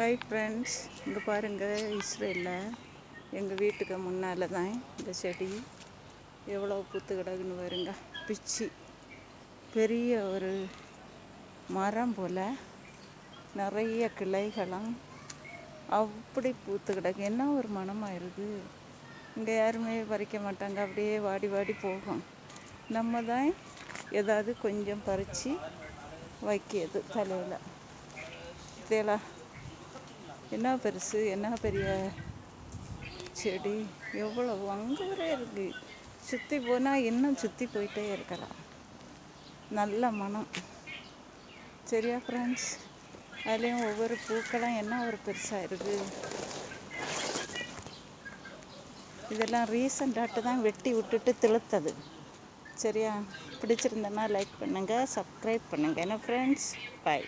Hi friends இங்கே பாருங்கள் இஸ்ரேலில் எங்கள் வீட்டுக்கு முன்னால் தான் இந்த செடி. எவ்வளோ பூத்து கிடக்குன்னு பாருங்க. பிச்சி. பெரிய ஒரு மரம் போல் நிறைய கிளைகளும் அப்படி பூத்து கிடக்கு. என்ன ஒரு மனமாக இருக்குது இங்கே யாருமே பறிக்க மாட்டாங்க. அப்படியே வாடி வாடி போகும். நம்ம தான் ஏதாவது கொஞ்சம் பறித்து வைக்கிறது தலையில். தேலா என்ன பெருசு என்ன பெரிய செடி? எவ்வளோ அங்கே வரை இருக்குது சுற்றி போனால் இன்னும் சுற்றி போயிட்டே இருக்கலாம். நல்ல மனம். சரியா ஃப்ரெண்ட்ஸ் அதுலேயும் ஒவ்வொரு பூக்களும் என்ன ஒரு பெருசாக இருக்குது இதெல்லாம் ரீசண்டாட்டு தான் வெட்டி விட்டுட்டு திளுத்தது சரியா? பிடிச்சிருந்தேன்னா லைக் பண்ணுங்கள் சப்ஸ்கிரைப் பண்ணுங்கள் என்ன ஃப்ரெண்ட்ஸ் பாய்